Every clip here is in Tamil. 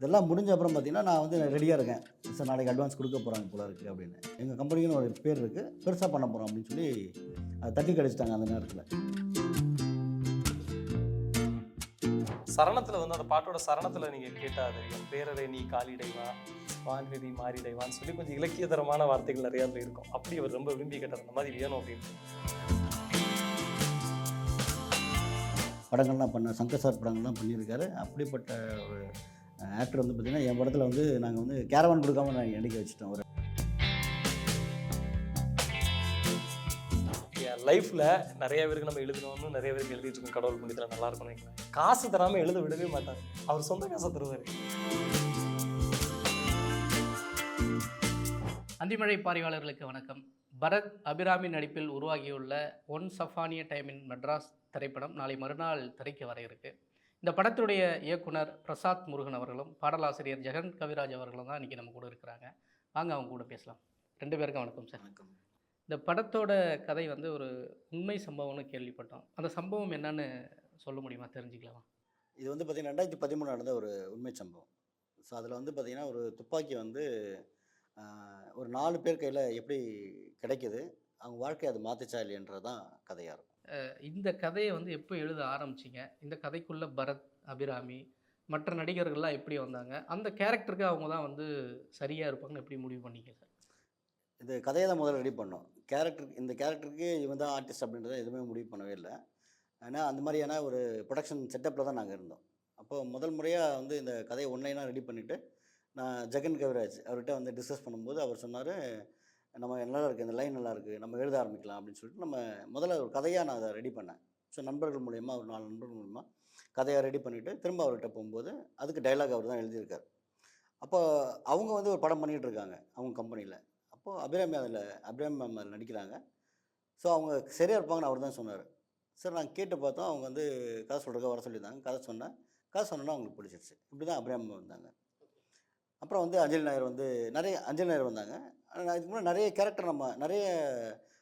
இதெல்லாம் முடிஞ்ச அப்புறம் பார்த்தீங்கன்னா நான் வந்து ரெடியாக இருக்கேன். சார் நாளைக்கு அட்வான்ஸ் கொடுக்க போகிறாங்க போல இருக்குது அப்படின்னு. எங்கள் கம்பெனிக்குன்னு ஒரு பேர் இருக்குது பெருசாக பண்ண போகிறோம் அப்படின்னு சொல்லி அதை தட்டி கழிச்சிட்டாங்க அந்த நேரத்தில். சரணத்துல வந்து அந்த பாட்டோட சரணத்துல நீங்க கேட்டா தெரியும் பேரரை நீ காலிடைவா வான்வெதி மாறிடைவான்னு சொல்லி கொஞ்சம் இலக்கியதரமான வார்த்தைகள் நிறைய அதுல இருக்கும். அப்படி அவர் ரொம்ப விரும்பி கேட்டார். அந்த மாதிரி வேணும் அப்படின்னு. படங்கள்லாம் பண்ண சங்கர் சார் படங்கள்லாம் பண்ணியிருக்காரு. அப்படிப்பட்ட ஒரு ஆக்டர் வந்து பார்த்திங்கன்னா என் படத்தில் வந்து நாங்கள் வந்து கேரவான் கொடுக்காம நான் நடிக்க வச்சுட்டோம். ஒரு என் லைஃப்ல நிறைய பேருக்கு நம்ம எழுதணும்னு நிறைய பேருக்கு எழுதிட்டு இருக்கோம். கடவுள் புண்ணியத்தில் நல்லா இருக்கும் நினைக்கிறேன் காசு தராம எழுத விடவே மாட்டாங்க. அவர் சொந்த காசை தருவாரு. அந்திமழை பார்வையாளர்களுக்கு வணக்கம். பரத் அபிராமி நடிப்பில் உருவாகியுள்ள once upon a time in Madras திரைப்படம் நாளை மறுநாள் திரைக்கு வர இருக்கு. இந்த படத்துடைய இயக்குனர் பிரசாத் முருகன் அவர்களும் பாடலாசிரியர் ஜெகன் கவிராஜ் அவர்களும் தான் இன்றைக்கி நம்ம கூட இருக்கிறாங்க. வாங்க அவங்க கூட பேசலாம். ரெண்டு பேருக்கும் வணக்கம் சார். வணக்கம். இந்த படத்தோட கதை வந்து ஒரு உண்மை சம்பவம்னு கேள்விப்பட்டோம். அந்த சம்பவம் என்னன்னு சொல்ல முடியுமா? தெரிஞ்சுக்கலாமா? இது வந்து பார்த்திங்கன்னா ரெண்டாயிரத்தி பதிமூணு நடந்த ஒரு உண்மை சம்பவம். ஸோ அதில் வந்து பார்த்திங்கன்னா ஒரு துப்பாக்கி வந்து ஒரு நாலு பேர் கையில் எப்படி கிடைக்குது? அவங்க வாழ்க்கையை அது மாற்றிச்சா இல்லையன்றது தான் கதையாக இருக்கும். இந்த கதையை வந்து எப்போ எழுத ஆரம்பிச்சிங்க? இந்த கதைக்குள்ளே பரத் அபிராமி மற்ற நடிகர்கள்லாம் எப்படி வந்தாங்க? அந்த கேரக்டருக்கு அவங்க தான் வந்து சரியாக இருப்பாங்கன்னு எப்படி முடிவு பண்ணிக்க சார்? இந்த கதையை தான் முதல்ல ரெடி பண்ணோம். கேரக்டர் இந்த கேரக்டருக்கு இவன் தான் ஆர்டிஸ்ட் அப்படின்றத எதுவுமே முடிவு பண்ணவே இல்லை. ஏன்னா அந்த மாதிரியான ஒரு ப்ரொடக்ஷன் செட்டப்பில் தான் நாங்கள் இருந்தோம். அப்போ முதல் முறையாக வந்து இந்த கதையை ஒன்லைனாக ரெடி பண்ணிவிட்டு நான் ஜெகன் கவிராஜ் அவர்கிட்ட வந்து டிஸ்கஸ் பண்ணும்போது அவர் சொன்னார் நம்ம நல்லா இருக்குது இந்த லைன் நல்லா இருக்குது நம்ம எழுத ஆரம்பிக்கலாம் அப்படின்னு சொல்லிட்டு நம்ம முதல்ல ஒரு கதையாக நான் அதை ரெடி பண்ணேன். ஸோ நண்பர்கள் மூலயமா ஒரு நாலு நண்பர்கள் மூலயமா கதையாக ரெடி பண்ணிவிட்டு திரும்ப அவர்கிட்ட போகும்போது அதுக்கு டைலாக் அவர் தான் எழுதியிருக்கார். அப்போ அவங்க வந்து ஒரு படம் பண்ணிகிட்டு இருக்காங்க அவங்க கம்பெனியில் அப்போது அபிராமி அதில் அபிராமி மேம் அதில் நடிக்கிறாங்க. ஸோ அவங்க சரியாக இருப்பாங்கன்னு அவர் தான் சொன்னார். சரி நான் கேட்டு பார்த்தோம் அவங்க வந்து கதை சொல்கிறக்க வர சொல்லியிருந்தாங்க. கதை சொன்னேன். கதை சொன்னோன்னா அவங்களுக்கு பிடிச்சிருச்சு. இப்படி தான் அபிராமி மேம் வந்தாங்க அப்புறம் வந்து அஞ்சலி நாயர் வந்து நிறைய அஞ்சலி நாயர் வந்தாங்க. இதுக்கு முன்னாடி நிறைய கேரக்டர் நம்ம நிறைய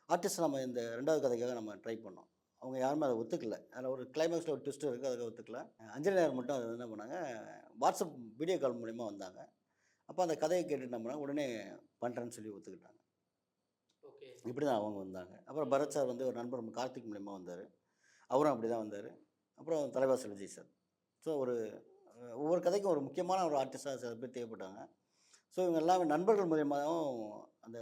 ஆர்டிஸ்ட் நம்ம இந்த ரெண்டாவது கதைக்காக நம்ம ட்ரை பண்ணோம். அவங்க யாருமே அதை ஒத்துக்கல. அதில் ஒரு கிளைமேக்ஸில் ஒரு ட்விஸ்ட் இருக்குது அதுக்கு ஒத்துக்கல. அஞ்சலி நாயர் மட்டும் அதை என்ன பண்ணாங்க வாட்ஸ்அப் வீடியோ கால் மூலிமா வந்தாங்க. அப்போ அந்த கதையை கேட்டு என்ன பண்ணாங்க உடனே பண்ணுறேன்னு சொல்லி ஒத்துக்கிட்டாங்க. ஓகே. இப்படி தான் அவங்க வந்தாங்க. அப்புறம் பரத் சார் வந்து ஒரு நண்பர் நம்ம கார்த்திக் மூலியமாக வந்தார். அவரும் அப்படி தான் வந்தார். அப்புறம் தலைவாசல் விஜய் சார். ஸோ ஒரு ஒவ்வொரு கதைக்கும் ஒரு முக்கியமான ஒரு ஆர்டிஸ்டாக சில பேர் தேவைப்பட்டாங்க. ஸோ இவங்க எல்லாமே நண்பர்கள் மூலியமாகவும் அந்த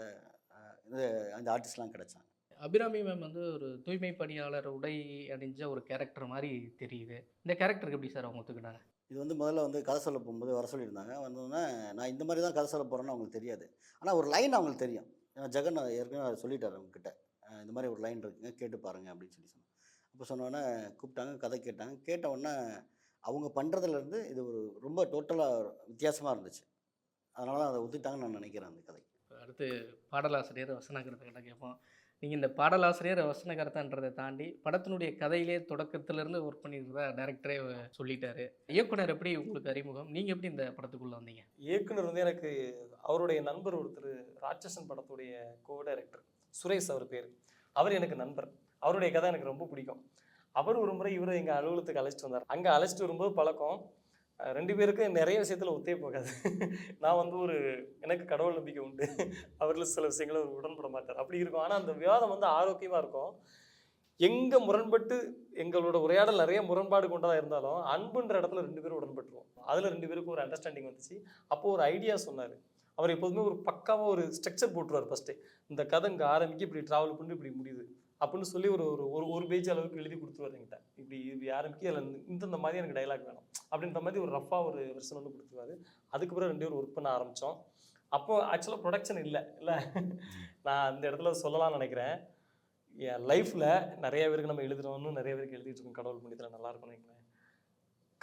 இந்த அந்த ஆர்டிஸ்ட்லாம் கிடைச்சாங்க. அபிராமி மேம் வந்து ஒரு தூய்மை பணியாளர் உடை அணிஞ்ச ஒரு கேரக்டர் மாதிரி தெரியுது. இந்த கேரக்டருக்கு எப்படி சார் அவங்க ஒத்துக்கிட்டாங்க? இது வந்து முதல்ல வந்து கதை சொல்ல போகும்போது வர சொல்லியிருந்தாங்க. வந்தோடனே நான் இந்த மாதிரி தான் கதை சொல்ல போகிறேன்னு அவங்களுக்கு தெரியாது. ஆனால் ஒரு லைன் அவங்களுக்கு தெரியும். ஏன்னா ஜெகன் ஏற்கனவே அதை சொல்லிட்டார் அவங்கக்கிட்ட இந்த மாதிரி ஒரு லைன் இருக்குங்க கேட்டு பாருங்க அப்படின்னு சொல்லி சொன்னேன் அப்போ சொன்னோடனே கூப்பிட்டாங்க கதை கேட்டாங்க. கேட்ட உடனே அவங்க பண்ணுறதுலேருந்து இது ஒரு ரொம்ப டோட்டலாக வித்தியாசமாக இருந்துச்சு. அதனால தான் அதை ஒத்துக்கிட்டாங்கன்னு நான் நினைக்கிறேன் அந்த கதை. அடுத்து பாடலாசிரியர் வசனகர்த்தக்கிட்ட கேட்போம். நீங்கள் இந்த பாடலாசிரியர் வசனகர்த்தான்றதை தாண்டி படத்தினுடைய கதையிலே தொடக்கத்திலேருந்து ஒர்க் பண்ணியிருக்கிறதா டேரக்டரே சொல்லிட்டாரு. இயக்குனர் எப்படி உங்களுக்கு அறிமுகம்? நீங்கள் எப்படி இந்த படத்துக்குள்ளே வந்தீங்க? இயக்குனர் வந்து எனக்கு அவருடைய நண்பர் ஒருத்தர் ராட்சசன் படத்துடைய கோ டைரக்டர் சுரேஷ் அவர் பேர். அவர் எனக்கு நண்பர். அவருடைய கதை எனக்கு ரொம்ப பிடிக்கும். அவர் ஒரு முறை இவரை எங்கள் அலுவலகத்துக்கு அழைச்சிட்டு வந்தார். அங்கே அழைச்சிட்டு வரும்போது பழக்கம் ரெண்டு பேருக்கும் நிறைய விஷயத்தில் ஒத்தே போகாது. நான் வந்து ஒரு எனக்கு கடவுள் நம்பிக்கை உண்டு. அவரில் சில விஷயங்களை அவர் உடன்பட மாட்டார். அப்படி இருக்கும். ஆனால் அந்த விவாதம் வந்து ஆரோக்கியமாக இருக்கும். எங்கே முரண்பட்டு எங்களோட உரையாடல் நிறைய முரண்பாடு கொண்டதாக இருந்தாலும் அன்புன்ற இடத்துல ரெண்டு பேரும் உடன்பட்டுருவோம். அதில் ரெண்டு பேருக்கும் ஒரு அண்டர்ஸ்டாண்டிங் வந்துச்சு. அப்போ ஒரு ஐடியா சொன்னார். அவர் எப்போதுமே ஒரு பக்காவாக ஒரு ஸ்ட்ரக்சர் போட்டுருவார் ஃபஸ்ட்டு இந்த கதை இங்கே ஆரம்பிக்க இப்படி ட்ராவல் பண்ணி இப்படி முடியுது. அப்படின்னு சொல்லி ஒரு ஒரு ஒரு ஒரு பேஜ் அளவுக்கு எழுதி கொடுத்துருவார் என்கிட்ட. இப்படி இப்படி ஆரம்பிக்க அதில் இந்தந்த மாதிரி எனக்கு டைலாக் வேணும். அப்படின்ற மாதிரி ஒரு ரஃபாக ஒரு வெர்ஷன் ஒன்று கொடுத்துருவாரு. அதுக்கப்புறம் ரெண்டு பேரும் ஒர்க் பண்ண ஆரம்பித்தோம் அப்போ ஆக்சுவலாக ப்ரொடக்ஷன் இல்லை இல்லை. நான் அந்த இடத்துல சொல்லலாம்னு நினைக்கிறேன். என் லைஃப்பில் நிறைய பேருக்கு நம்ம எழுதுறோம்னு நிறைய பேருக்கு எழுதிட்டு இருக்கோம். கடவுள் புண்ணியத்தில் நல்லா இருக்கும்னு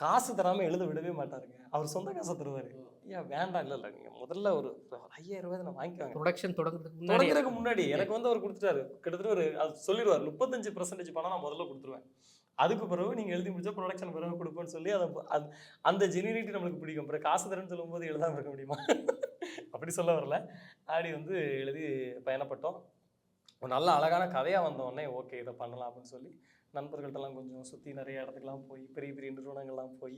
காசு தராமல் எழுத விடவே மாட்டாருங்க. அவர் சொந்த காசை தருவார். ஏன் வேண்டாம் இல்லை இல்லை நீங்கள் முதல்ல ஒரு ஐயாயிரம் ரூபாய் நான் வாங்கிக்குவாங்க ப்ரொடக்ஷன் தொடங்குறதுக்கு முன்னாடி. தொடங்குறதுக்கு முன்னாடி எனக்கு வந்து அவர் கொடுத்துட்டாரு. கிட்டத்தட்ட ஒரு அது சொல்லிடுவார் முப்பத்தஞ்சு பர்சன்டேஜ் பணம் நான் முதல்ல கொடுத்துருவேன். அதுக்கு பிறகு நீங்கள் எழுதி முடிச்சா ப்ரொடக்ஷன் பிறகு கொடுப்பேன்னு சொல்லி அதை அந்த ஜெனினிட்டி நம்மளுக்கு பிடிக்கும். பிறகு காசு தரேன்னு சொல்லும்போது எழுதாம இருக்க முடியுமா? அப்படி சொல்ல வரல. ஆடி வந்து எழுதி பயணப்பட்டோம். ஒரு நல்ல அழகான கதையாக வந்த உடனே ஓகே இதை பண்ணலாம் அப்படின்னு சொல்லி நண்பர்கள்ட்டெல்லாம் கொஞ்சம் சுற்றி நிறைய இடத்துக்குலாம் போய் பெரிய பெரிய நிறுவனங்கள்லாம் போய்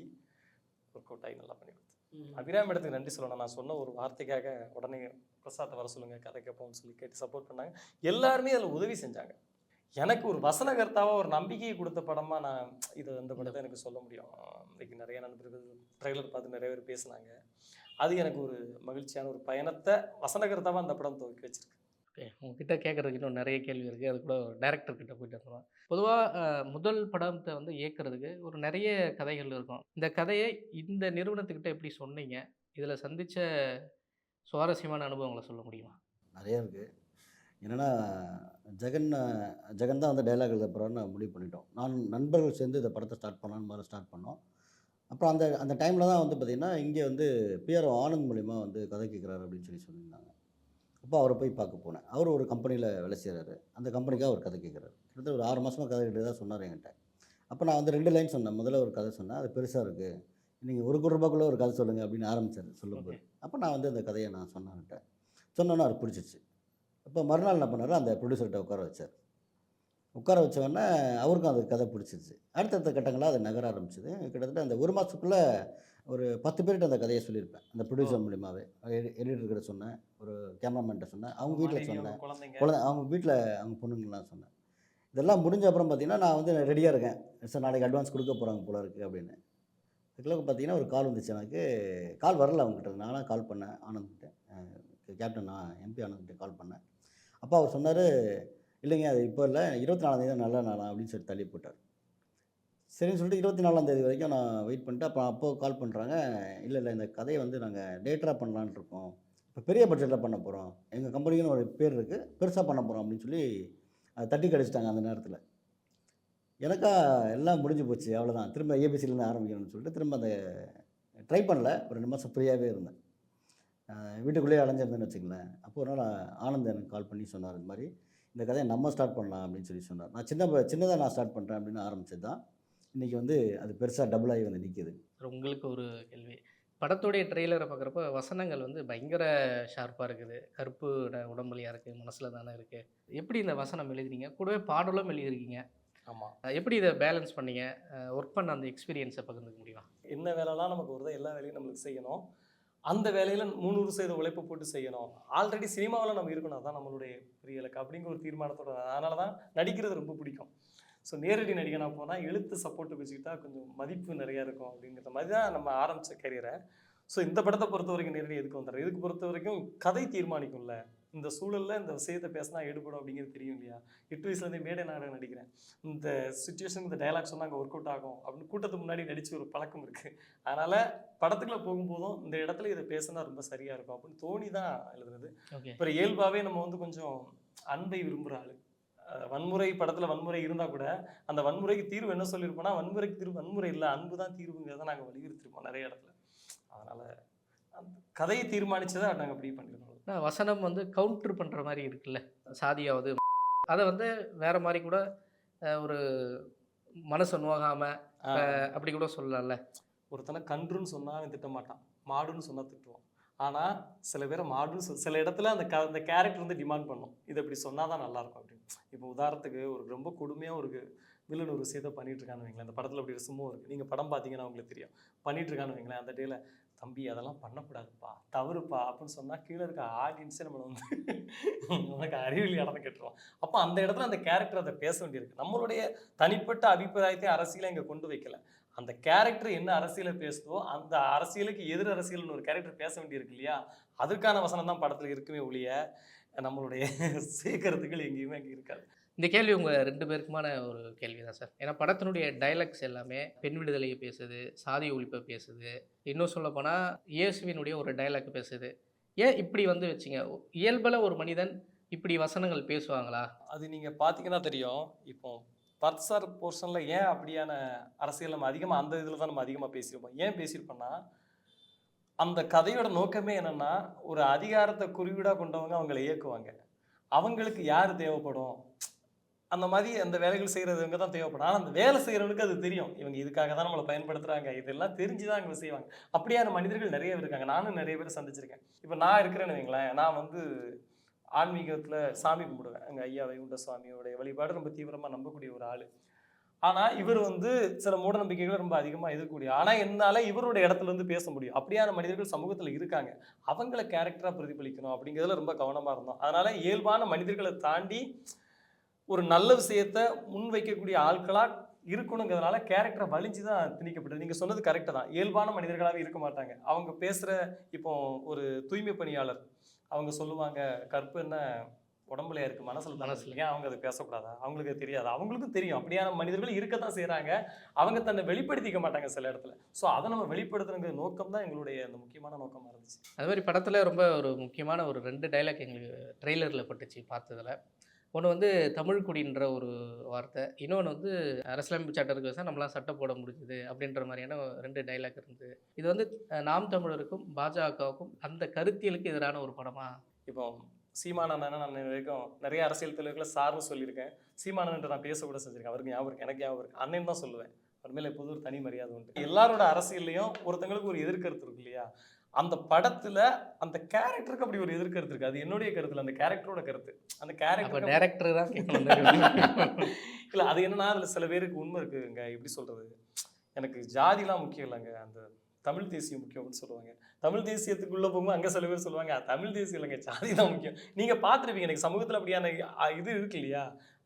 ஒர்க் அவுட் ஆகி நல்லா பண்ணி கொடுத்தோம் அபிராமி இடத்துக்கு நன்றி சொல்லணும். நான் சொன்ன ஒரு வார்த்தைக்காக உடனே பிரசாத்தை வர சொல்லுங்க கதை கேட்போம்னு சொல்லி கேட்டு சப்போர்ட் பண்ணாங்க. எல்லாருமே அதில் உதவி செஞ்சாங்க. எனக்கு ஒரு வசனகர்த்தாவா ஒரு நம்பிக்கையை கொடுத்த படமா நான் இது அந்த படத்தை எனக்கு சொல்ல முடியும். இன்னைக்கு நிறைய நண்பர்கள் ட்ரெய்லர் பார்த்து நிறைய பேர் பேசுனாங்க. அது எனக்கு ஒரு மகிழ்ச்சியான ஒரு பயணத்தை வசனகர்த்தாவா அந்த படம் துவக்கி வச்சிருக்கு. ஓகே. உங்ககிட்ட கேட்குறதுக்கு இன்னும் நிறைய கேள்வி இருக்குது அது கூட டேரக்டர்கிட்ட போயிட்டு வந்துடும் பொதுவாக முதல் படத்தை வந்து இயக்குறதுக்கு ஒரு நிறைய கதைகள் இருக்கும். இந்த கதையை இந்த நிறுவனத்துக்கிட்ட எப்படி சொன்னீங்க? இதில் சந்தித்த சுவாரஸ்யமான அனுபவங்களை சொல்ல முடியுமா? நிறைய இருக்குது என்னென்னா ஜெகன் ஜெகன் தான் வந்து டைலாக் எழுத போகிறான்னு முடிவு பண்ணிட்டோம். நான் நண்பர்கள் சேர்ந்து இந்த படத்தை ஸ்டார்ட் பண்ணலான்னு மாதிரி ஸ்டார்ட் பண்ணோம். அப்புறம் அந்த அந்த டைமில் தான் வந்து பார்த்திங்கன்னா இங்கே வந்து பிஆர் ஆனந்த் மூலிமா வந்து கதை கேட்குறாரு அப்படின்னு சொல்லி சொல்லியிருந்தாங்க. அப்போ அவரை போய் பார்க்க போனேன். அவர் ஒரு கம்பெனியில் வேலை செய்கிறாரு அந்த கம்பெனிக்காக அவர் கதை கேட்குறாரு கிட்டத்தட்ட ஒரு ஆறு மாதமாக கதை கேட்டு தான் சொன்னார் என்கிட்ட. அப்போ நான் வந்து ரெண்டு லைன் சொன்னேன். முதல்ல ஒரு கதை சொன்னேன். அது பெருசாக இருக்குது நீங்கள் ஒரு கோடி ரூபாய்க்குள்ளே ஒரு கதை சொல்லுங்கள் அப்படின்னு ஆரம்பிச்சார் சொல்லும்போது. அப்போ நான் வந்து அந்த கதையை நான் சொன்னேன்ட்ட சொன்னோன்னே அவர் பிடிச்சிச்சு அப்போ மறுநாள் என்ன பண்ணாரு? அந்த ப்ரொடியூசர்கிட்ட உட்கார வச்சார். உட்கார வச்ச உடனே அவருக்கும் அந்த கதை பிடிச்சிருச்சு அடுத்தடுத்த கட்டங்களாக அது நகர ஆரம்பிச்சது. கிட்டத்தட்ட அந்த ஒரு மாதத்துக்குள்ளே ஒரு பத்து பேர்கிட்ட அந்த கதையை சொல்லியிருப்பேன். அந்த ப்ரொடியூசர் மூலியமாகவே எடிட்டர்கிட்ட சொன்னேன். ஒரு கேமராமேன்ட்ட சொன்னேன். அவங்க வீட்டில் சொன்னேன். குழந்தை அவங்க வீட்டில் அவங்க பொண்ணுங்களாம் சொன்னேன். இதெல்லாம் முடிஞ்ச அப்புறம் பார்த்தீங்கன்னா நான் வந்து ரெடியாக இருக்கேன். சார் நாளைக்கு அட்வான்ஸ் கொடுக்க போகிறாங்க போல இருக்குது அப்படின்னு. அதுக்குள்ள பார்த்தீங்கன்னா ஒரு கால் வந்துச்சு எனக்கு. கால் வரல அவங்ககிட்ட. நானாக கால் பண்ணேன். ஆனந்த்கிட்ட கேப்டன் நான் எம்பி ஆனந்த்கிட்ட கால் பண்ணேன். அப்போ அவர் சொன்னார் இல்லைங்க அது இப்போ இல்லை. இருபத்தி நாலாந்தேதி தான் நல்ல நாளா அப்படின்னு சொல்லி தள்ளி போட்டார். சரின்னு சொல்லிட்டு இருபத்தி நாலாந்தேதி வரைக்கும் நான் வெயிட் பண்ணிட்டு அப்புறம் அப்போ கால் பண்ணுறாங்க இல்லை இல்லை இந்த கதையை வந்து நாங்கள் டேட்டராக பண்ணலான்ட்டு இருக்கோம். இப்போ பெரிய பட்ஜெட்டில் பண்ண போகிறோம் எங்கள் கம்பெனிக்குன்னு ஒரு பேர் இருக்குது பெருசாக பண்ண போகிறோம் அப்படின்னு சொல்லி அதை தட்டி கழிச்சிட்டாங்க அந்த நேரத்தில். எனக்கா எல்லாம் முடிஞ்சு போச்சு. அவ்வளோதான் திரும்ப ஏபிசிலேருந்து ஆரம்பிக்கணும்னு சொல்லிட்டு திரும்ப அந்த ட்ரை பண்ணல. ஒரு ரெண்டு மாதம் ஃப்ரீயாகவே இருந்தேன். வீட்டுக்குள்ளேயே அலைஞ்சிருந்தேன்னு வச்சுக்கலேன் அப்போ ஒரு நாள் ஆனந்த் எனக்கு கால் பண்ணி சொன்னார் இந்த மாதிரி இந்த கதையை நம்ம ஸ்டார்ட் பண்ணலாம் அப்படின்னு சொல்லி சொன்னார். நான் சின்ன ப- சின்னதாக நான் ஸ்டார்ட் பண்ணுறேன் அப்படின்னு ஆரம்பிச்சது தான் இன்றைக்கி வந்து அது பெருசாக டபுள் ஆகி வந்து நிற்கிது உங்களுக்கு ஒரு கேள்வி. படத்துடைய ட்ரெய்லரை பார்க்குறப்ப வசனங்கள் வந்து பயங்கர ஷார்ப்பாக இருக்குது. கருப்பு உடம்புலையாக இருக்குது மனசில் தானே இருக்குது எப்படி இந்த வசனம் எழுதுறீங்க கூடவே பாடலும் எழுதியிருக்கீங்க. ஆமா. அஹ் எப்படி இதை பேலன்ஸ் பண்ணீங்க? ஒர்க் பண்ண அந்த எக்ஸ்பீரியன்ஸை பகிர்ந்துக்க முடியுமா? என்ன வேலைலாம் நமக்கு வருதோ எல்லா வேலையும் நம்மளுக்கு செய்யணும். அந்த வேலையில முந்நூறு சதவீத உழைப்பு போட்டு செய்யணும். ஆல்ரெடி சினிமாவில் நம்ம இருக்கணும். அதான் நம்மளுடைய பெரிய இலக்கு. அப்படிங்கிற ஒரு தீர்மானத்தோட அதனால தான் நடிக்கிறது ரொம்ப பிடிக்கும். ஸோ நேரடி நடிகனா போனால் எழுத்து சப்போர்ட்டு வச்சுக்கிட்டா கொஞ்சம் மதிப்பு நிறையா இருக்கும் அப்படிங்கிற மாதிரி தான் நம்ம ஆரம்பித்த கரியரை ஸோ இந்த படத்தை பொறுத்த வரைக்கும் நேரடி எதுக்கு வந்துடுறேன்? இதுக்கு பொறுத்த வரைக்கும் கதை தீர்மானிக்கும்ல. இந்த சூழலில் இந்த விஷயத்தை பேசினா எடுபடும் அப்படிங்கிறது தெரியும் இல்லையா? எட்டு வயசுலேருந்தே மேடை நாடகம் நடிக்கிறேன். இந்த சுச்சுவேஷனுக்கு இந்த டைலாக் சொன்னா அங்கே ஒர்க் அவுட் ஆகும் அப்படின்னு கூட்டத்துக்கு முன்னாடி நடிச்சு ஒரு பழக்கம் இருக்கு. அதனால படத்துக்குள்ள போகும்போதும் இந்த இடத்துல இதை பேசினா ரொம்ப சரியா இருக்கும் அப்படின்னு தோணி தான் எழுதுனது ஓகே அப்புறம் இயல்பாவே நம்ம வந்து கொஞ்சம் அன்பை விரும்புகிற ஆளு. வன்முறை படத்துல வன்முறை இருந்தா கூட அந்த வன்முறைக்கு தீர்வு என்ன சொல்லியிருப்போம்னா வன்முறைக்கு தீர்வு வன்முறை இல்லை அன்பு தான் தீர்வுங்கிறத நாங்கள் வலியுறுத்திருப்போம் நிறைய இடத்துல. அதனால அந்த கதையை தீர்மானிச்சதை நாங்கள் அப்படி பண்ணிருக்கோம் ஆனா, வசனம் வந்து கவுண்டர் பண்ணுற மாதிரி இருக்குல்ல சாதியாவது. அதை வந்து வேற மாதிரி கூட ஒரு மனசு நோகாமல் அப்படி கூட சொல்லலாம்ல. ஒருத்தனை கன்றுன்னு சொன்னா அவன் திட்ட மாட்டான் மாடுன்னு சொன்னா திட்டுவான். ஆனால் சில பேர் மாடுன்னு சொல் சில இடத்துல அந்த க அந்த கேரக்டர் வந்து டிமாண்ட் பண்ணும். இது இப்படி சொன்னால் தான் நல்லாயிருக்கும் அப்படின்னு. இப்போ உதாரணத்துக்கு ஒரு ரொம்ப கொடுமையாக ஒரு வில்லன் ஒரு விஷயத்தை பண்ணிட்டு இருக்கான்னு வைங்களேன். அந்த படத்தில் அப்படி ஒரு சும்மா நீங்கள் படம் பார்த்தீங்கன்னா உங்களுக்கு தெரியும். பண்ணிட்டு இருக்கான்னு வைங்களேன். அந்த டேல தம்பி அதெல்லாம் பண்ணக்கூடாதுப்பா. தவறுப்பா. அப்படின்னு சொன்னால் கீழே இருக்க ஆடியன்ஸே நம்மளை வந்து உனக்கு அறிவியல் இடம் கட்டுருவோம் அப்போ அந்த இடத்துல அந்த கேரக்டர் அதை பேச வேண்டியிருக்கு. நம்மளுடைய தனிப்பட்ட அபிப்பிராயத்தை அரசியலை இங்கே கொண்டு வைக்கல. அந்த கேரக்டர் என்ன அரசியலை பேசுதோ அந்த அரசியலுக்கு எதிர் அரசியல்னு ஒரு கேரக்டர் பேச வேண்டியிருக்கு இல்லையா? அதற்கான வசனம் தான் படத்துல இருக்குமே ஒழிய நம்மளுடைய சேகரத்துகள் எங்கேயுமே அங்கே இருக்காது. இந்த கேள்வி உங்கள் ரெண்டு பேருக்குமான ஒரு கேள்வி தான் சார். ஏன்னா படத்தினுடைய டைலாக்ஸ் எல்லாமே பெண் விடுதலையை பேசுது சாதி ஒழிப்பை பேசுது. இன்னும் சொல்லப்போனால் இயேசுவினுடைய ஒரு டைலாக் பேசுது. ஏன் இப்படி வந்து வச்சிங்க? இயல்பில் ஒரு மனிதன் இப்படி வசனங்கள் பேசுவாங்களா? அது நீங்க பாத்தீங்கன்னா தெரியும். இப்போ பர்சார் போர்ஷனில் ஏன் அப்படியான அரசியல் நம்ம அதிகமாக அந்த இதில் தான் நம்ம அதிகமாக பேசியிருப்போம். ஏன் பேசியிருப்போம்னா அந்த கதையோட நோக்கமே என்னன்னா ஒரு அதிகாரத்தை குறிவீடாக கொண்டவங்க அவங்களை இயக்குவாங்க. அவங்களுக்கு யார் தேவைப்படும்? அந்த மாதிரி அந்த வேலைகள் செய்கிறவங்க தான் தேவைப்படும். ஆனால் அந்த வேலை செய்கிறவனுக்கு அது தெரியும். இவங்க இதுக்காக தான் நம்மளை பயன்படுத்துகிறாங்க இதெல்லாம் தெரிஞ்சு தான் அவங்க செய்வாங்க. அப்படியான மனிதர்கள் நிறைய பேர் இருக்காங்க. நானும் நிறைய பேர் சந்திச்சிருக்கேன். இப்போ நான் இருக்கிறேன்னு வைங்களேன். நான் வந்து ஆன்மீகத்தில் சாமி கும்பிடுவேன். எங்கள் ஐயா வைகுண்ட சுவாமியோடைய வழிபாடு ரொம்ப தீவிரமாக நம்பக்கூடிய ஒரு ஆள். ஆனால் இவர் வந்து சில மூட நம்பிக்கைகள் ரொம்ப அதிகமாக எதிர்க்கக்கூடிய ஆனால் என்னால் இவருடைய இடத்துல இருந்து பேச முடியும். அப்படியான மனிதர்கள் சமூகத்தில் இருக்காங்க. அவங்கள கேரக்டராக பிரதிபலிக்கணும் அப்படிங்கிறதுல ரொம்ப கவனமாக இருந்தோம். அதனால் இயல்பான மனிதர்களை தாண்டி ஒரு நல்ல விஷயத்த முன்வைக்கக்கூடிய ஆட்களாக இருக்கணுங்கிறதுனால கேரக்டரை வலிஞ்சு தான் திணிக்கப்பட்டது நீங்கள் சொன்னது கரெக்டு தான். இயல்பான மனிதர்களாகவே இருக்க மாட்டாங்க. அவங்க பேசுகிற இப்போ ஒரு தூய்மை பணியாளர் அவங்க சொல்லுவாங்க கற்பு என்ன உடம்புல இருக்கு மனசுல மனசுல. ஏன் அவங்க அதை பேசக்கூடாதா? அவங்களுக்கு தெரியாது. அவங்களுக்கும் தெரியும். அப்படியான மனிதர்கள் இருக்கத்தான் செய்றாங்க. அவங்க தன்னை வெளிப்படுத்திக்க மாட்டாங்க சில இடத்துல. ஸோ அதை நம்ம வெளிப்படுத்துறங்கிற நோக்கம் தான் எங்களுடைய அந்த முக்கியமான நோக்கமா இருந்துச்சு. அது மாதிரி படத்தில் ரொம்ப ஒரு முக்கியமான ஒரு ரெண்டு டைலாக் எங்களுக்கு ட்ரெய்லரில் பட்டுச்சு பார்த்ததுல. ஒன்று வந்து தமிழ்குடின்ற ஒரு வார்த்தை. இன்னொன்று வந்து அரசியலமைப்பு சட்டத்துக்கு வச்சா நம்மளாம் சட்டம் போட முடிஞ்சுது அப்படின்ற மாதிரியான ரெண்டு டைலாக் இருந்தது. இது வந்து நாம் தமிழருக்கும் பாஜகவுக்கும் அந்த கருத்தியலுக்கு எதிரான ஒரு படமா? இப்போ சீமானண்ணன் நான் வரைக்கும் நிறைய அரசியல் தலைவர்களை சார்னு சொல்லியிருக்கேன். சீமானன்ட்டு நான் பேசக்கூட செஞ்சிருக்கேன். அவருக்கு ஞாபகம் எனக்கு ஞாபகம் இருக்கு. அண்ணன் தான் சொல்லுவேன். அவர் மேலே எப்போதும் ஒரு தனி மரியாதை உண்டு. எல்லாரோட அரசியல்லையும் ஒருத்தங்களுக்கு ஒரு எதிர்கருத்து இருக்கு இல்லையா? அந்த படத்துல அந்த கேரக்டருக்கு அப்படி ஒரு எதிர்கருத்து இருக்கு. அது என்னுடைய கருத்துல அந்த கேரக்டரோட கருத்து. அந்த கேரக்டர் டேரக்டர் தான் இல்ல அது என்னன்னா அதுல சில பேருக்கு உண்மை இருக்குங்க. எப்படி சொல்றது? எனக்கு ஜாதிலாம் முக்கியம் இல்லைங்க. அந்த தமிழ் தேசியம் முக்கியம் அப்படின்னு சொல்லுவாங்க. தமிழ் தேசியத்துக்குள்ளே போகும்போது அங்கே சில பேர் சொல்லுவாங்க தமிழ் தேசியம் இல்லைங்க ஜாதி தான் முக்கியம். நீங்கள் பார்த்துருப்பீங்க எனக்கு சமூகத்தில் அப்படியான இது இருக்கு இல்லையா?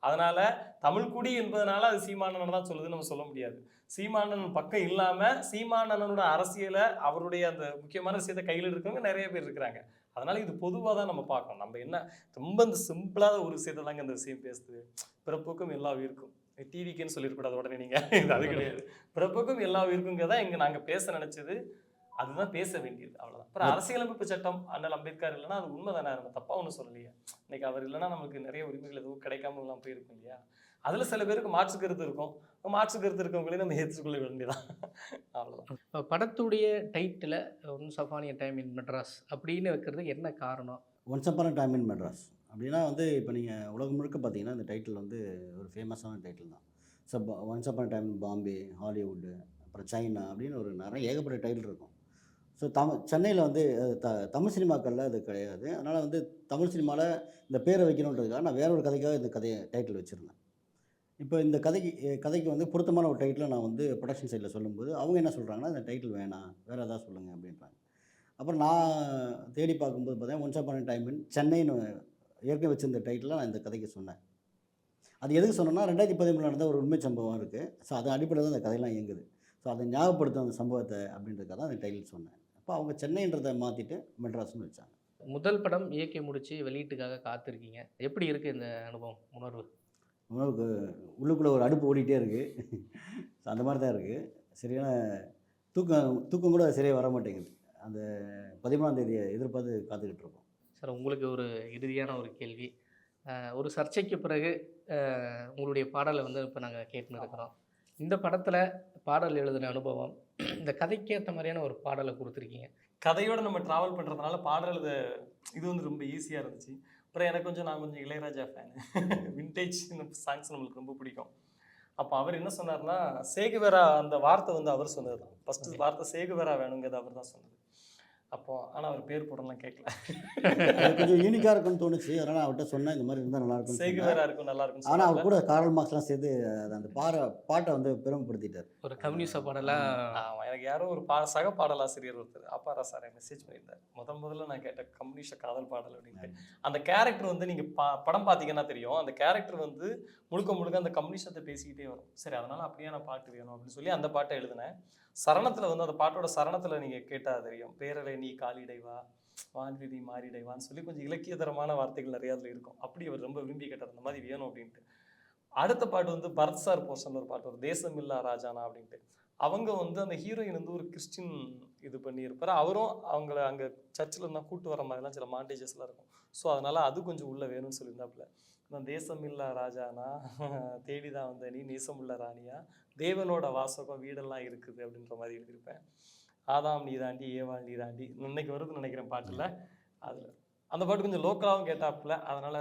அதனால் தமிழ் குடி என்பதனால அது சீமானன் தான் சொல்லுதுன்னு நம்ம சொல்ல முடியாது. சீமானன் பக்கம் இல்லாமல் சீமானனோட அரசியலை அவருடைய அந்த முக்கியமான விஷயத்தை கையில் இருக்கவங்க நிறைய பேர் இருக்கிறாங்க. அதனால் இது பொதுவாக தான் நம்ம பார்க்கணும். நம்ம என்ன ரொம்ப இந்த சிம்பிளாக ஒரு விஷயத்தை தாங்க அந்த விஷயம் பேசுது. பிறப்புக்கும் எல்லா உயிருக்கும். டிவிக்குன்னு சொல்லிடக்கூடாது உடனே நீங்க. இது அது கிடையாது. பிறப்புக்கும் எல்லா உயிருக்குங்கிறதா இங்க நாங்க பேச நினைச்சது. அதுதான் பேச வேண்டியது அவ்வளவுதான். அப்புறம் அரசியலமைப்பு சட்டம் அண்ணல் அம்பேத்கர் இல்லைன்னா அது உண்மை தானே நம்ம தப்பா ஒன்றும் சொல்லலையே. இன்னைக்கு அவர் இல்லைன்னா நமக்கு நிறைய உரிமைகள் எதுவும் கிடைக்காம எல்லாம் போயிருக்கும் இல்லையா? அதுல சில பேருக்கு மாற்று கருத்து இருக்கும். மாற்று கருத்து இருக்கவங்களையும் நம்ம ஏற்றுக்கொள்ள வேண்டியதான் அவ்வளவுதான். இப்போ படத்துடைய title once upon a time in Madras அப்படின்னு வைக்கிறதுக்கு என்ன காரணம்? Once upon a time in Madras அப்படின்னா வந்து இப்போ நீங்கள் உலகம் முழுக்க பார்த்தீங்கன்னா இந்த டைட்டில் வந்து ஒரு ஃபேமஸான டைட்டில் தான். So once upon a time Bombay Hollywood அப்புறம் சைனா அப்படின்னு ஒரு நிறைய ஏகப்பட்ட டைட்டில் இருக்கும். ஸோ தமிழ் சென்னையில் வந்து த தமிழ் சினிமாக்களில் அது கிடையாது. அதனால் வந்து தமிழ் சினிமாவில் இந்த பேரை வைக்கணுன்றதுக்காக நான் வேற ஒரு கதைக்காக இந்த கதையை டைட்டில் வச்சுருந்தேன். இப்போ இந்த கதைக்கு கதைக்கு வந்து பொருத்தமான ஒரு டைட்டிலை நான் வந்து ப்ரொடக்ஷன் சைடில் சொல்லும்போது அவங்க என்ன சொல்கிறாங்கன்னா இந்த டைட்டில் வேணாம் வேறு எதாவது சொல்லுங்கள் அப்படின்றாங்க. அப்புறம் நான் தேடி பார்க்கும்போது பார்த்தீங்கன்னா ஒன்ஸ் அப்பான டைம் இன் சென்னைன்னு ஏற்கனவே வச்சிருந்த டைட்டில் நான் இந்த கதைக்கு சொன்னேன். அது எதுக்கு சொன்னேன்னா ரெண்டாயிரத்தி பதிமூணு நடந்த ஒரு உண்மை சம்பவம் இருக்குது ஸோ அதன் அடிப்படையில் தான் அந்த கதையெல்லாம் இயங்குது. ஸோ அதை ஞாபகப்படுத்தும் அந்த சம்பவத்தை அப்படின்றதுக்காக தான் அந்த டைட்டில் சொன்னேன். அப்போ அவங்க சென்னைன்றதை மாற்றிட்டு மெட்ராஸ்னு வச்சாங்க. முதல் படம் இயக்கி முடிச்சு வெளியீட்டுக்காக காத்திருக்கீங்க. எப்படி இருக்கு இந்த அனுபவம் உணர்வு? உணவுக்கு உள்ளுக்குள்ளே ஒரு அடுப்பு ஓடிட்டே இருக்குது ஸோ அந்த மாதிரி தான் இருக்குது சரியான தூக்கம் தூக்கம் கூட சரியாக வர மாட்டேங்குது அந்த பதிமூணாம் தேதியை எதிர்பார்த்து காத்துக்கிட்டு இருக்கோம். சார் உங்களுக்கு ஒரு இறுதியான ஒரு கேள்வி. ஒரு சர்ச்சைக்கு பிறகு உங்களுடைய பாடலை வந்து இப்போ நாங்கள் கேட்டுன்னு இருக்கிறோம். இந்த படத்தில் பாடல் எழுதின அனுபவம் இந்த கதைக்கு ஏற்ற மாதிரியான ஒரு பாடலை கொடுத்துருக்கீங்க. கதையோட நம்ம டிராவல் பண்றதுனால பாடல் எழுத இது வந்து ரொம்ப ஈஸியா இருந்துச்சு. அப்புறம் எனக்கு கொஞ்சம் நான் கொஞ்சம் இளையராஜா ஃபேன் விண்டேஜ் சாங்ஸ் நம்மளுக்கு ரொம்ப பிடிக்கும். அப்போ அவர் என்ன சொன்னார்னா சேகுவேரா அந்த வார்த்தை வந்து அவர் சொன்னது தான் ஃபர்ஸ்ட் வார்த்தை சேகுவேரா வேணுங்கிறது அவர் தான் சொன்னது அப்போ ஆனால் அவர் பேர் போடலாம் கேட்கல கொஞ்சம் யூனிக்காக இருக்கும்னு தோணுச்சு. அதனால் அவர்கிட்ட சொன்னேன் இந்த மாதிரி இருந்தால் நல்லா இருக்கும்னு சொன்னேன். சேகுவேரா இருக்கும் நல்லா இருக்கும் ஆனால் அவர் கூட காரல் மார்க்ஸ்லாம் சேர்த்து அது அந்த பார பாட்டை வந்து பெருமைப்படுத்திட்டார். ஒரு கம்யூனிச பாடலாக எனக்கு யாரோ ஒரு பா சக பாடலாசிரியர் ஒருத்தர் அப்பாரா சார் மெசேஜ் பண்ணியிருந்தார். முதல் முதல்ல நான் கேட்ட கம்யூனிஸ்ட காதல் பாடல் அப்படின்ட்டு. அந்த கேரக்டர் வந்து நீங்க பா படம் பார்த்தீங்கன்னா தெரியும். அந்த கேரக்டர் வந்து முழுக்க முழுக்க அந்த கம்யூனிஸ்டத்தை பேசிக்கிட்டே வரும். சரி அதனால அப்படியே நான் பாட்டு வேணும் அப்படின்னு சொல்லி அந்த பாட்டை எழுதினேன். சரணத்தில் வந்து அந்த பாட்டோட சரணத்தில் நீங்கள் கேட்டால் தெரியும். பேரலை நீ காலிடைவா வான்விதி மாறிடைவான்னு சொல்லி கொஞ்சம் இலக்கியதரமான வார்த்தைகள் நிறையா அதில் இருக்கும். அப்படி அவர் ரொம்ப விரும்பி கேட்டார் அந்த மாதிரி வேணும் அப்படின்ட்டு. அடுத்த பாட்டு வந்து பரத் சார் போர்ஷன் ஒரு பாட்டு ஒரு தேசமில்லா ராஜானா அப்படின்ட்டு. அவங்க வந்து அந்த ஹீரோயின் வந்து ஒரு கிறிஸ்டின் இது பண்ணியிருப்பாரு. அவரும் அவங்கள அங்கே சர்ச்சில் இருந்தால் கூட்டு வர மாதிரிலாம் சில மாண்டேஜஸ்லாம் இருக்கும். ஸோ அதனால் அது கொஞ்சம் உள்ளே வேணும்னு சொல்லியிருந்தாப்புல. நான் தேசமில்லா ராஜானா? தேடிதான் வந்த நீ நேசமுள்ள ராணியா? தேவனோட வாசகம் வீடெல்லாம் இருக்குது அப்படின்ற மாதிரி எழுதியிருப்பேன். ஆதாம் நீ தாண்டி ஏவாள் நீ தாண்டி இன்னைக்கு வருதுன்னு நினைக்கிறேன் பாட்டுல. அதுல அந்த பாட்டு கொஞ்சம் லோக்கலாகவும் கேட்டாப்புல. அதனால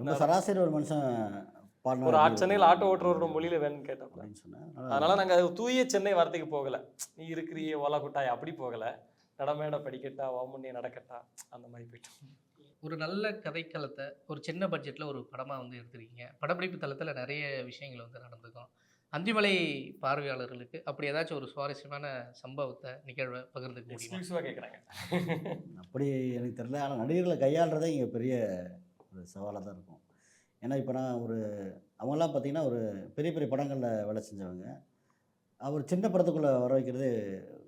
ரொம்ப சராசரி ஒரு மனுஷன் ஒரு சென்னையில் ஆட்டோ ஓட்டுறவரோட மொழியில வேணும்னு சொன்னேன் அதனால நாங்க அது தூய சென்னை வார்த்தைக்கு போகல. நீ இருக்கிறியே ஓலா குட்டாய் அப்படி போகல. நடமேட படிக்கட்டா வாமுன்னே நடக்கட்டா அந்த மாதிரி போயிட்டோம் ஒரு நல்ல கதைக்களத்தை ஒரு சின்ன பட்ஜெட்டில் ஒரு படமாக வந்து எடுத்திருக்கீங்க. படப்பிடிப்பு தளத்தில் நிறைய விஷயங்கள் வந்து நடந்திருக்கும். அந்திமலை பார்வையாளர்களுக்கு அப்படி ஏதாச்சும் ஒரு சுவாரஸ்யமான சம்பவத்தை நிகழ்வை பகிர்ந்துக்க முடியுமா? எக்ஸ்க்ளூசிவாக கேட்குறாங்க அப்படி எனக்கு தெரியல. ஆனால் நடிகர்களை கையாளுறதே இங்கே பெரிய ஒரு சவாலாக தான் இருக்கும். ஏன்னா இப்போ நான் ஒரு அவங்கெல்லாம் பார்த்தீங்கன்னா ஒரு பெரிய பெரிய படங்களில் வேலை செஞ்சவங்க. அவர் சின்ன படத்துக்குள்ளே வர வைக்கிறது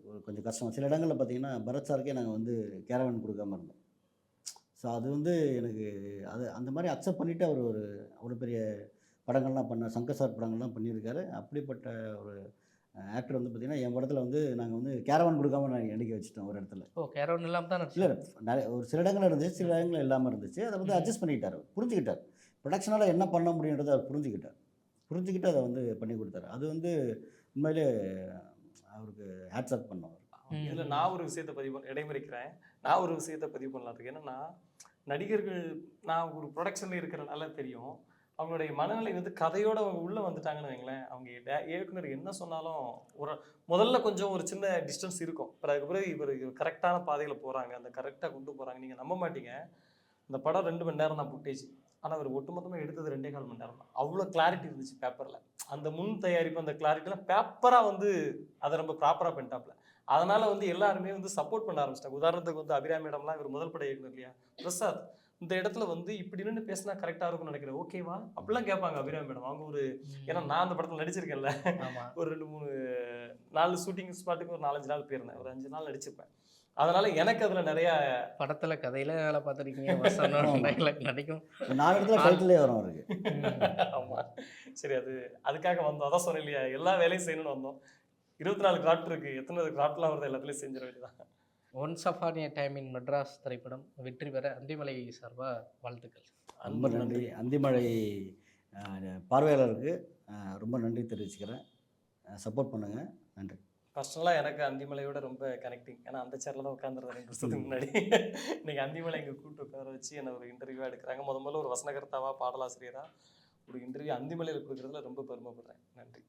ஒரு கொஞ்சம் கஷ்டம். சில இடங்களில் பார்த்தீங்கன்னா பரத் சாருக்கே நாங்கள் வந்து கேரவன் கொடுக்காம இருந்தோம். ஸோ அது வந்து எனக்கு அது அந்த மாதிரி அக்செப்ட் பண்ணிவிட்டு அவர் ஒரு அவ்வளோ பெரிய படங்கள்லாம் பண்ண சங்கர் சார் படங்கள்லாம் பண்ணியிருக்காரு. அப்படிப்பட்ட ஒரு ஆக்டர் வந்து பார்த்திங்கன்னா என் படத்தில் வந்து நாங்கள் வந்து கேரவன் கொடுக்காம நான் நடிக்க வச்சுட்டோம் ஒரு இடத்துல. ஓ கேரவன் இல்லாமல் தான் இல்லை நிறைய ஒரு சில இடங்கள் இருந்துச்சு சில இடங்கள் இல்லாமல் இருந்துச்சு. அதை வந்து. அட்ஜஸ்ட் பண்ணிக்கிட்டார். புரிஞ்சுக்கிட்டார். ப்ரொடக்ஷனால் என்ன பண்ண முடியுன்றதை அவர் புரிஞ்சுக்கிட்டார். புரிஞ்சுக்கிட்டு அதை வந்து பண்ணி கொடுத்தாரு. அது வந்து உண்மையிலே அவருக்கு ஹேட்ஸ் அப் பண்ணவர். இதில் நான் ஒரு விஷயத்தை பதிவு பண்ண இடைமறிக்கிறேன். நான் ஒரு விஷயத்தை பதிவு பண்ணலாம் இருக்கு என்னன்னா நடிகர்கள் நான் ஒரு ப்ரொடக்ஷனில் இருக்கிறனால தெரியும். அவங்களுடைய மனநிலை வந்து கதையோட அவங்க உள்ளே வந்துட்டாங்கன்னு வைங்களேன். அவங்க இயக்குனர் என்ன சொன்னாலும் ஒரு முதல்ல கொஞ்சம் ஒரு சின்ன டிஸ்டன்ஸ் இருக்கும். அப்புறம் அதுக்கப்புறம் இவர் கரெக்டான பாதையில் போகிறாங்க அந்த கரெக்டாக கொண்டு போகிறாங்க நீங்கள் நம்ப மாட்டீங்க. இந்த படம் ரெண்டு மணி நேரம் தான் புட்டேஜ் ஆனால் அவர் ஒட்டுமொத்தமாக எடுத்தது ரெண்டே கால் மணி நேரம் தான். அவ்வளோ கிளாரிட்டி இருந்துச்சு பேப்பரில் அந்த முன் தயாரிப்பு அந்த கிளாரிட்டிலாம் பேப்பராக வந்து அதை ரொம்ப ப்ராப்பராக பண்ணிட்டாப்ல. அதனால வந்து எல்லாருமே வந்து சப்போர்ட் பண்ண ஆரம்பிச்சிட்டாங்க. உதாரணத்துக்கு வந்து அபிராமி மேடம்லாம் இவர் முதல் பட இயக்குனர் இல்லையா? பிரசாத் இந்த இடத்துல வந்து இப்படி நின்று பேசினா கரெக்டாக இருக்கும்னு நினைக்கிறேன். ஓகேவா அப்படிலாம் கேட்பாங்க அபிராமி மேடம் அவங்க ஒரு ஏன்னா நான் அந்த படத்தில் நடிச்சிருக்கேன்ல. ஒரு ரெண்டு மூணு நாலு ஷூட்டிங் ஸ்பாட்டுக்கு ஒரு நாலஞ்சு நாள் போயிருந்தேன். ஒரு அஞ்சு நாள் நடிச்சிருப்பேன். அதனால எனக்கு அதுல நிறைய படத்துல கதையில வேலை பார்த்துருக்கீங்க. நடிக்கும். நாலு இடத்துல டைட்டிலே வரும் அவருக்கு. ஆமா. சரி அது அதுக்காக வந்தோம். அதான் சொன்னேன் இல்லையா? எல்லா வேலையும் செய்யணும்னு வந்தோம். இருபத்தி நாலு கிராஃப்ட் இருக்கு. எத்தனை கிராஃப்ட்லாம் வருது எல்லாத்துலயும் செஞ்சிட வேண்டியதான் once upon a time in Madras திரைப்படம் வெற்றி பெற அந்திமலை சார்பா வாழ்த்துக்கள். ரொம்ப நன்றி. அந்திமழை அஹ், பார்வையாளருக்கு ரொம்ப நன்றி தெரிவிச்சுக்கிறேன். சப்போர்ட் பண்ணுங்கள் நன்றி. பர்சனலாக எனக்கு அந்திமலையோட ரொம்ப கனெக்டிங் ஏன்னா அந்த சேர்ல தான் உட்காந்துருந்தேன் ரெண்டு வருஷத்துக்கு முன்னாடி. இன்னைக்கு அந்திமலை இங்கே கூப்பிட்டு உட்கார வச்சு என்ன ஒரு இன்டர்வியூ எடுக்கிறாங்க. முத முதல்ல ஒரு வசனகர்த்தாவா பாடலாசிரியரா ஒரு இன்டர்வியூ அந்திமலையில் கொடுக்குறதுல ரொம்ப பெருமைப்படுறேன். நன்றி.